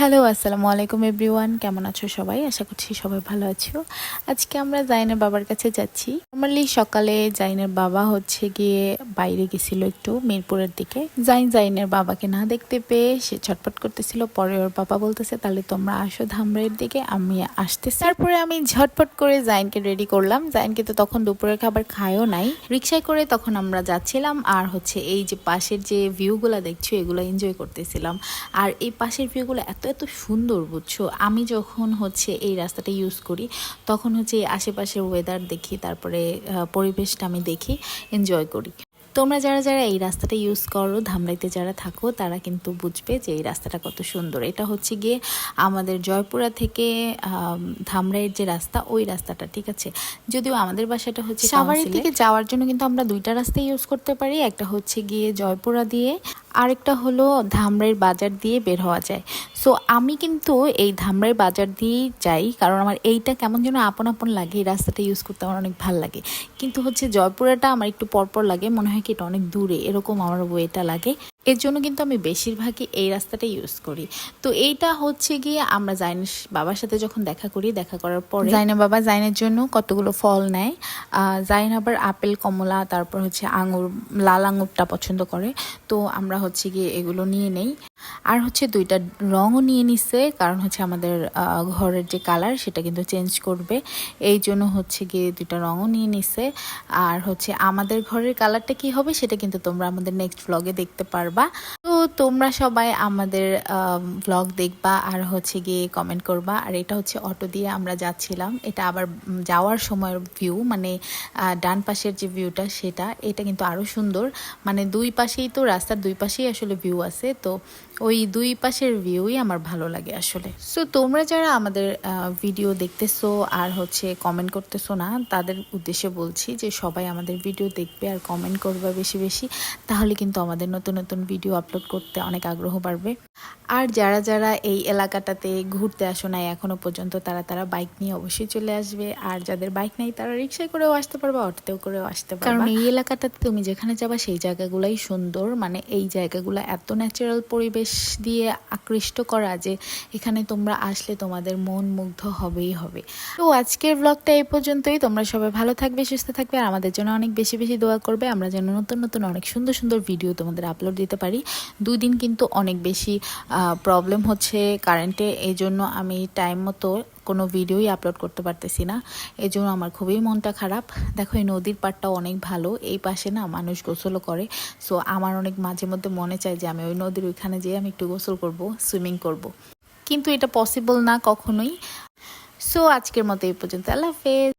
Hello আসসালামু আলাইকুম everyone কেমন আছো সবাই? আশা করছি সবাই ভালো আছো। আজকে আমরা জাইনের বাবার কাছে যাচ্ছি। নর্মালি সকালে জাইনের বাবা হচ্ছে গিয়ে বাইরে গেছিল একটু, মিরপুরের দিকে। জাইন জাইনের বাবাকে না দেখতে পেয়ে সে ছটপট করতেছিল। পরে ওর বাবা বলতেছে, তাহলে তোমরা আসো ধামরের দিকে, আমি আসতেছি। তারপরে আমি ঝটপট করে জাইনকে রেডি করলাম। জাইনকে তো তখন দুপুরের খাবার খায়ও নাই। রিক্সায় করে তখন আমরা যাচ্ছিলাম আর হচ্ছে এই যে পাশের যে ভিউগুলো দেখছ, এগুলো এনজয় করতেছিলাম। আর এই পাশের ভিউগুলো এত এত সুন্দর বুঝছ? আমি যখন হচ্ছে এই রাস্তাটা ইউজ করি তখন হচ্ছে আশেপাশের ওয়েদার দেখি তারপরে পরিবেশটা আমি দেখি এনজয় করি। তোমরা যারা যারা এই রাস্তাটা ইউজ করো ধামরাইতে যারা থাকো তারা কিন্তু বুঝবে যে এই রাস্তাটা কত সুন্দর। এটা হচ্ছে গিয়ে আমাদের জয়পুরা থেকে ধামরাইয়ের যে রাস্তা ওই রাস্তাটা ঠিক আছে? যদিও আমাদের বাসাটা হচ্ছে কাউন্সিলে। দিকে যাওয়ার জন্য কিন্তু আমরা দুইটা রাস্তা ইউজ করতে পারি একটা হচ্ছে গিয়ে জয়পুরা দিয়ে আরেকটা হলো ধামরাইয়ের বাজার দিয়ে বের হওয়া যায়। সো আমি কিন্তু এই ধামরাই বাজার দিয়েই যাই, কারণ আমার এইটা কেমন যেন আপন আপন লাগে, এই রাস্তাটা ইউজ করতে আমার অনেক ভালো লাগে। কিন্তু হচ্ছে জয়পুরাটা আমার একটু পরপর লাগে, মনে হয় কি এটা অনেক দূরে, এরকম আমার ওয়েটা লাগে। এর জন্য কিন্তু আমি বেশিরভাগই এই রাস্তাটা ইউজ করি। তো এইটা হচ্ছে গিয়ে আমরা জাইনের বাবার সাথে যখন দেখা করি, দেখা করার পরে জাইনা বাবা জাইনের জন্য কতগুলো ফল নেয়? জাইন আবার আপেল, কমলা, তারপর হচ্ছে আঙুর, লাল আঙুরটা পছন্দ করে। তো আমরা হচ্ছে গিয়ে এগুলো নিয়ে নেই। আর হচ্ছে দুইটা রঙও নিয়ে নিচ্ছে কারণ হচ্ছে আমাদের ঘরের যে কালার সেটা কিন্তু চেঞ্জ করবে। এই জন্য হচ্ছে গিয়ে দুইটা রঙও নিয়ে নিচ্ছে আর হচ্ছে আমাদের ঘরের কালারটা কি হবে সেটা কিন্তু তোমরা আমাদের নেক্সট ব্লগে দেখতে পারবা। তো তোমরা সবাই আমাদের ব্লগ দেখবা আর হচ্ছে গিয়ে কমেন্ট করবা। আর এটা হচ্ছে অটো দিয়ে আমরা যাচ্ছিলাম। এটা আবার যাওয়ার সময়ের ভিউ মানে ডান পাশের যে ভিউটা সেটা, এটা কিন্তু আরও সুন্দর। মানে দুই পাশেই তো রাস্তার দুই পাশেই আসলে ভিউ আছে। তো ওই দুই পাশের ভিউই আমার ভালো লাগে আসলে। সো তোমরা যারা আমাদের ভিডিও দেখতেছো আর হচ্ছে কমেন্ট করতেছো না, তাদের উদ্দেশ্যে বলছি যে সবাই আমাদের ভিডিও দেখবে আর কমেন্ট করবে বেশি বেশি। তাহলে কিন্তু আমাদের নতুন নতুন ভিডিও আপলোড করতে অনেক আগ্রহ বাড়বে। আর যারা যারা এই এলাকাটাতে ঘুরতে আসো নাই এখনও পর্যন্ত, তারা তারা বাইক নিয়ে অবশ্যই চলে আসবে। আর যাদের বাইক নাই, তারা রিক্সায় করেও আসতে পারবে, অটোতেও করেও আসতে পারবে। কারণ এই এলাকাটাতে তুমি যেখানে যাবা, সেই জায়গাগুলাই সুন্দর। মানে এই জায়গাগুলো এত ন্যাচারাল পরিবেশ দিয়ে আকৃষ্ট করা যে এখানে তোমরা আসলে তোমাদের মন মুগ্ধ হবেই হবে। তো আজকের ব্লগটা এই পর্যন্তই। তোমরা সবাই ভালো থাকবে, সুস্থ থাকবে, আর আমাদের জন্য অনেক বেশি বেশি দোয়া করবে। আমরা যেন নতুন নতুন অনেক সুন্দর সুন্দর ভিডিও তোমাদের আপলোড দিতে পারি। দুই দিন কিন্তু অনেক বেশি প্রবলেম হচ্ছে কারেন্টে এই জন্য আমি টাইম মতো কোনো ভিডিওই আপলোড করতে পারতেছি না। এই জন্য আমার খুবই মনটা খারাপ। দেখো, এই নদীর পাড়টাও অনেক ভালো। এই পাশে না মানুষ গোসলও করে। সো আমার অনেক মাঝে মধ্যে মনে চায় যে, আমি ওই নদীর ওইখানে যেয়ে আমি একটু গোসল করব সুইমিং করব। কিন্তু এটা পসিবল না কখনোই। সো আজকের মতো এই পর্যন্ত। আল্লাহ হাফেজ।